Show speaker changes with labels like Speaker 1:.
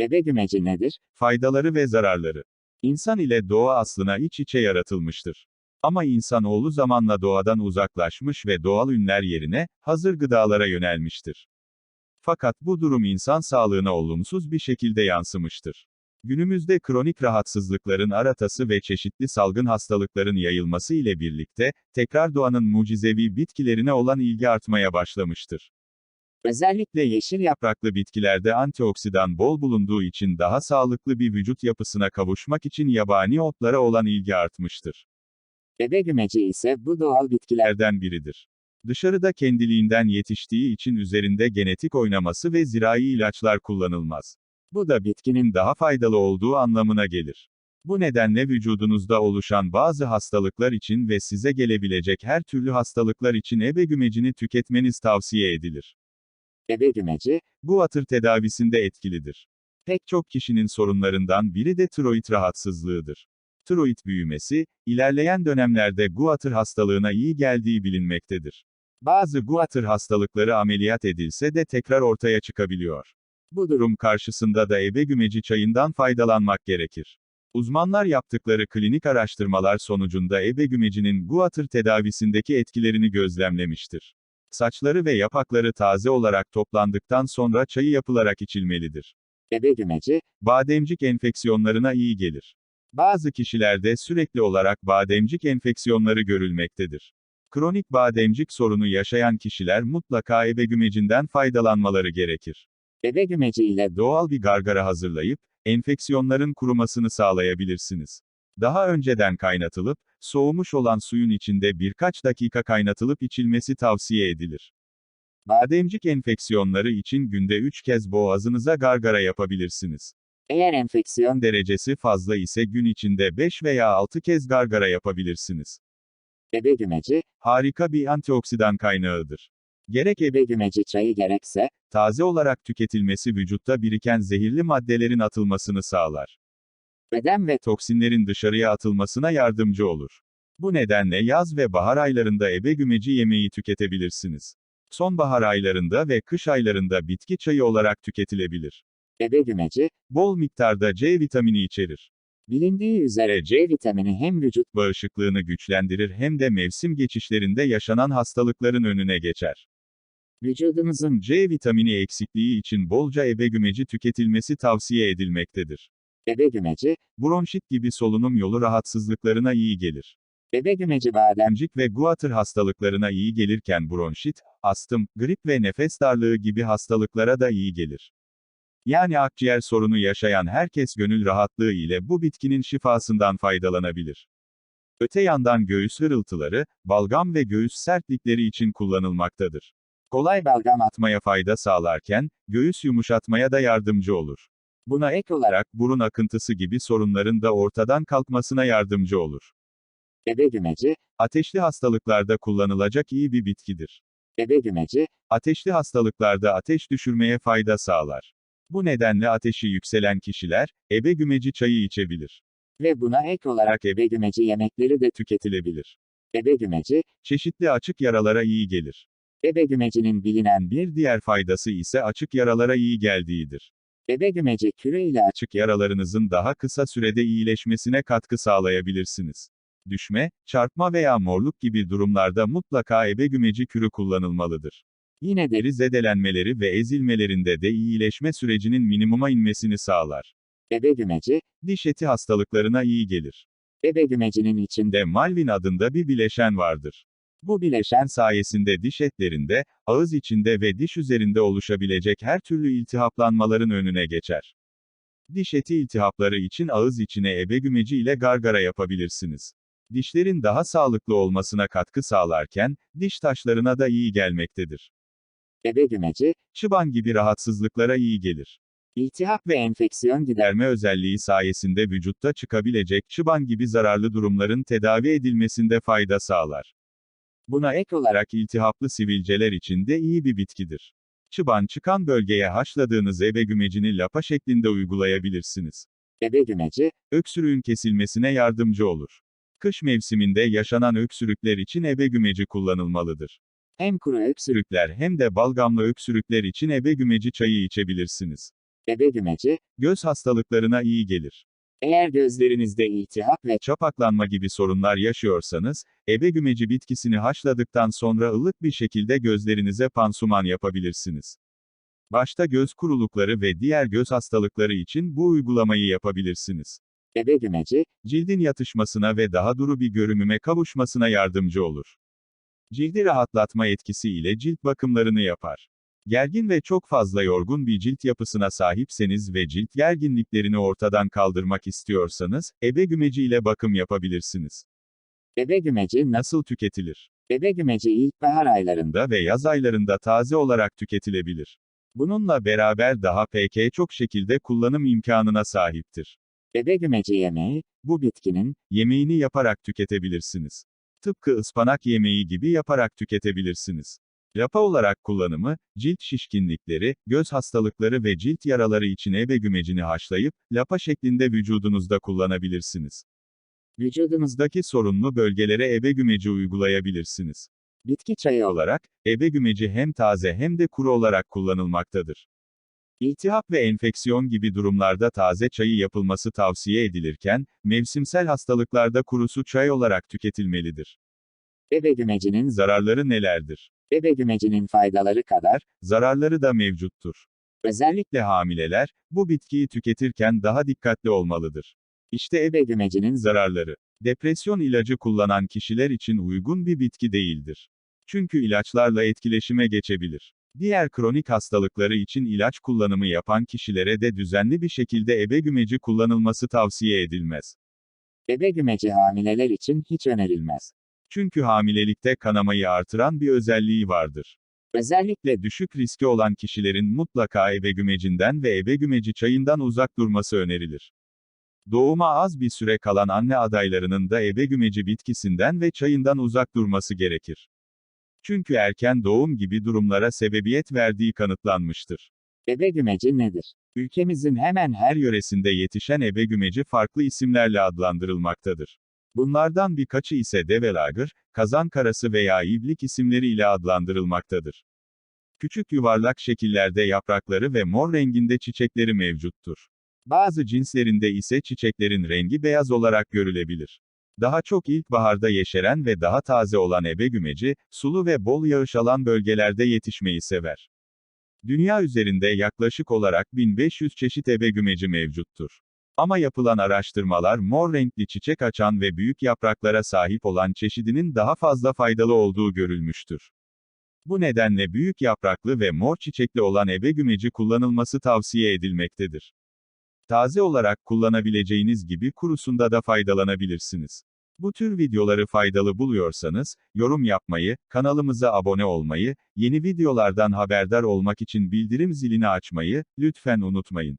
Speaker 1: Ebe gümeci nedir?
Speaker 2: Faydaları ve zararları. İnsan ile doğa aslına iç içe yaratılmıştır. Ama insanoğlu zamanla doğadan uzaklaşmış ve doğal ünler yerine, hazır gıdalara yönelmiştir. Fakat bu durum insan sağlığına olumsuz bir şekilde yansımıştır. Günümüzde kronik rahatsızlıkların aratası ve çeşitli salgın hastalıkların yayılması ile birlikte, tekrar doğanın mucizevi bitkilerine olan ilgi artmaya başlamıştır.
Speaker 1: Özellikle yeşil yap
Speaker 2: Yapraklı bitkilerde antioksidan bol bulunduğu için daha sağlıklı bir vücut yapısına kavuşmak için yabani otlara olan ilgi artmıştır.
Speaker 1: ebe gümeci ise bu doğal bitkiler
Speaker 2: Lerden biridir. Dışarıda kendiliğinden yetiştiği için üzerinde genetik oynaması ve zirai ilaçlar kullanılmaz. Bu da bitkinin daha faydalı olduğu anlamına gelir. Bu nedenle vücudunuzda oluşan bazı hastalıklar için ve size gelebilecek her türlü hastalıklar için ebe gümecini tüketmeniz tavsiye edilir.
Speaker 1: Ebe gümeci,
Speaker 2: Bu atır tedavisinde etkilidir. Pek çok kişinin sorunlarından biri de tiroid rahatsızlığıdır. Tiroid büyümesi, ilerleyen dönemlerde guatr hastalığına iyi geldiği bilinmektedir. Bazı guatr hastalıkları ameliyat edilse de tekrar ortaya çıkabiliyor. Bu durum karşısında da ebe gümeci çayından faydalanmak gerekir. Uzmanlar yaptıkları klinik araştırmalar sonucunda ebe gümecinin guatr tedavisindeki etkilerini gözlemlemiştir. Saçları ve yapakları taze olarak toplandıktan sonra çayı yapılarak içilmelidir.
Speaker 1: ebe gümeci,
Speaker 2: Bademcik enfeksiyonlarına iyi gelir. Bazı kişilerde sürekli olarak bademcik enfeksiyonları görülmektedir. Kronik bademcik sorunu yaşayan kişiler mutlaka ebe gümecinden faydalanmaları gerekir.
Speaker 1: ebe gümeci ile
Speaker 2: Doğal bir gargara hazırlayıp, enfeksiyonların kurumasını sağlayabilirsiniz. Daha önceden kaynatılıp, soğumuş olan suyun içinde birkaç dakika kaynatılıp içilmesi tavsiye edilir. Bademcik enfeksiyonları için günde 3 kez boğazınıza gargara yapabilirsiniz.
Speaker 1: eğer enfeksiyon
Speaker 2: derecesi fazla ise gün içinde 5 veya 6 kez gargara yapabilirsiniz.
Speaker 1: ebe gümeci,
Speaker 2: Harika bir antioksidan kaynağıdır. Gerek ebe
Speaker 1: gümeci çayı gerekse,
Speaker 2: taze olarak tüketilmesi vücutta biriken zehirli maddelerin atılmasını sağlar.
Speaker 1: Beden ve
Speaker 2: Toksinlerin dışarıya atılmasına yardımcı olur. Bu nedenle yaz ve bahar aylarında ebe gümeci yemeği tüketebilirsiniz. Sonbahar aylarında ve kış aylarında bitki çayı olarak tüketilebilir.
Speaker 1: ebe gümeci,
Speaker 2: Bol miktarda C vitamini içerir.
Speaker 1: bilindiği üzere C vitamini hem vücut
Speaker 2: Bağışıklığını güçlendirir hem de mevsim geçişlerinde yaşanan hastalıkların önüne geçer.
Speaker 1: vücudunuzun
Speaker 2: C vitamini eksikliği için bolca ebe gümeci tüketilmesi tavsiye edilmektedir.
Speaker 1: Ebe gümeci,
Speaker 2: Bronşit gibi solunum yolu rahatsızlıklarına iyi gelir.
Speaker 1: ebe gümeci badem,
Speaker 2: Bademcik ve guatr hastalıklarına iyi gelirken bronşit, astım, grip ve nefes darlığı gibi hastalıklara da iyi gelir. Yani akciğer sorunu yaşayan herkes gönül rahatlığı ile bu bitkinin şifasından faydalanabilir. Öte yandan göğüs hırıltıları, balgam ve göğüs sertlikleri için kullanılmaktadır.
Speaker 1: kolay balgam at,
Speaker 2: Atmaya fayda sağlarken, göğüs yumuşatmaya da yardımcı olur.
Speaker 1: Buna ek olarak,
Speaker 2: Burun akıntısı gibi sorunların da ortadan kalkmasına yardımcı olur.
Speaker 1: ebe gümeci,
Speaker 2: Ateşli hastalıklarda kullanılacak iyi bir bitkidir.
Speaker 1: ebe gümeci,
Speaker 2: Ateşli hastalıklarda ateş düşürmeye fayda sağlar. Bu nedenle ateşi yükselen kişiler, ebe gümeci çayı içebilir.
Speaker 1: ve buna ek olarak ebe gümeci yemekleri de
Speaker 2: Tüketilebilir.
Speaker 1: ebe gümeci,
Speaker 2: Çeşitli açık yaralara iyi gelir.
Speaker 1: ebe gümecinin bilinen bir,
Speaker 2: Bir diğer faydası ise açık yaralara iyi geldiğidir.
Speaker 1: Ebe gümeci kürü ile aç,
Speaker 2: Açık yaralarınızın daha kısa sürede iyileşmesine katkı sağlayabilirsiniz. Düşme, çarpma veya morluk gibi durumlarda mutlaka ebe kürü kullanılmalıdır.
Speaker 1: yine de
Speaker 2: Deri zedelenmeleri ve ezilmelerinde de iyileşme sürecinin minimuma inmesini sağlar.
Speaker 1: ebe gümeci,
Speaker 2: Diş eti hastalıklarına iyi gelir.
Speaker 1: ebe gümecinin içinde
Speaker 2: De Malvin adında bir bileşen vardır.
Speaker 1: Bu bileşen
Speaker 2: sayesinde diş etlerinde, ağız içinde ve diş üzerinde oluşabilecek her türlü iltihaplanmaların önüne geçer. Diş eti iltihapları için ağız içine ebe gümeci ile gargara yapabilirsiniz. Dişlerin daha sağlıklı olmasına katkı sağlarken, diş taşlarına da iyi gelmektedir.
Speaker 1: ebe gümeci,
Speaker 2: Çıban gibi rahatsızlıklara iyi gelir.
Speaker 1: iltihap ve enfeksiyon gider,
Speaker 2: Giderme özelliği sayesinde vücutta çıkabilecek çıban gibi zararlı durumların tedavi edilmesinde fayda sağlar.
Speaker 1: Buna ek olarak,
Speaker 2: iltihaplı sivilceler için de iyi bir bitkidir. Çıban çıkan bölgeye haşladığınız ebe gümecini lapa şeklinde uygulayabilirsiniz.
Speaker 1: ebe gümeci,
Speaker 2: Öksürüğün kesilmesine yardımcı olur. Kış mevsiminde yaşanan öksürükler için ebe gümeci kullanılmalıdır.
Speaker 1: hem kuru öksürük,
Speaker 2: Öksürükler hem de balgamlı öksürükler için ebe gümeci çayı içebilirsiniz.
Speaker 1: Ebe gümeci,
Speaker 2: Göz hastalıklarına iyi gelir.
Speaker 1: Eğer gözlerinizde iltihap ve
Speaker 2: Çapaklanma gibi sorunlar yaşıyorsanız, ebe gümeci bitkisini haşladıktan sonra ılık bir şekilde gözlerinize pansuman yapabilirsiniz. Başta göz kurulukları ve diğer göz hastalıkları için bu uygulamayı yapabilirsiniz.
Speaker 1: ebe gümeci,
Speaker 2: Cildin yatışmasına ve daha duru bir görünüme kavuşmasına yardımcı olur. Cildi rahatlatma etkisi ile cilt bakımlarını yapar. Gergin ve çok fazla yorgun bir cilt yapısına sahipseniz ve cilt gerginliklerini ortadan kaldırmak istiyorsanız, ebe gümeci ile bakım yapabilirsiniz.
Speaker 1: ebe gümeci,
Speaker 2: Nasıl tüketilir?
Speaker 1: ebe gümeci ilkbahar aylarında,
Speaker 2: Da ve yaz aylarında taze olarak tüketilebilir. Bununla beraber daha pek çok şekilde kullanım imkanına sahiptir.
Speaker 1: ebe gümeci yemeği, bu bitkinin,
Speaker 2: Yemeğini yaparak tüketebilirsiniz. Tıpkı ıspanak yemeği gibi yaparak tüketebilirsiniz. Lapa olarak kullanımı, cilt şişkinlikleri, göz hastalıkları ve cilt yaraları için ebe gümecini haşlayıp, lapa şeklinde vücudunuzda kullanabilirsiniz.
Speaker 1: vücudunuzdaki
Speaker 2: sorunlu bölgelere ebe gümeci uygulayabilirsiniz.
Speaker 1: bitki çayı olarak,
Speaker 2: Olarak, ebe gümeci hem taze hem de kuru olarak kullanılmaktadır. İltihap ve enfeksiyon gibi durumlarda taze çayı yapılması tavsiye edilirken, mevsimsel hastalıklarda kurusu çay olarak tüketilmelidir.
Speaker 1: ebe gümecinin,
Speaker 2: Zararları nelerdir?
Speaker 1: Ebe gümecinin faydaları kadar,
Speaker 2: Zararları da mevcuttur.
Speaker 1: özellikle
Speaker 2: hamileler, bu bitkiyi tüketirken daha dikkatli olmalıdır. İşte ebe
Speaker 1: gümecinin
Speaker 2: zararları. Depresyon ilacı kullanan kişiler için uygun bir bitki değildir. Çünkü ilaçlarla etkileşime geçebilir. Diğer kronik hastalıkları için ilaç kullanımı yapan kişilere de düzenli bir şekilde ebe gümeci kullanılması tavsiye edilmez.
Speaker 1: ebe gümeci hamileler için hiç önerilmez.
Speaker 2: Çünkü hamilelikte kanamayı artıran bir özelliği vardır.
Speaker 1: Özellikle
Speaker 2: düşük riski olan kişilerin mutlaka ebe gümecinden ve ebe gümeci çayından uzak durması önerilir. Doğuma az bir süre kalan anne adaylarının da ebe gümeci bitkisinden ve çayından uzak durması gerekir. Çünkü erken doğum gibi durumlara sebebiyet verdiği kanıtlanmıştır.
Speaker 1: ebe gümeci nedir? Ülkemizin hemen
Speaker 2: Her yöresinde yetişen ebe gümeci farklı isimlerle adlandırılmaktadır. Bunlardan birkaçı ise develagır, kazan karası veya iblik isimleriyle adlandırılmaktadır. Küçük yuvarlak şekillerde yaprakları ve mor renginde çiçekleri mevcuttur. Bazı cinslerinde ise çiçeklerin rengi beyaz olarak görülebilir. Daha çok ilkbaharda yeşeren ve daha taze olan ebe gümeci, sulu ve bol yağış alan bölgelerde yetişmeyi sever. Dünya üzerinde yaklaşık olarak 1500 çeşit ebe gümeci mevcuttur. Ama yapılan araştırmalar mor renkli çiçek açan ve büyük yapraklara sahip olan çeşidinin daha fazla faydalı olduğu görülmüştür. Bu nedenle büyük yapraklı ve mor çiçekli olan ebe gümeci kullanılması tavsiye edilmektedir. Taze olarak kullanabileceğiniz gibi kurusunda da faydalanabilirsiniz. Bu tür videoları faydalı buluyorsanız, yorum yapmayı, kanalımıza abone olmayı, yeni videolardan haberdar olmak için bildirim zilini açmayı, lütfen unutmayın.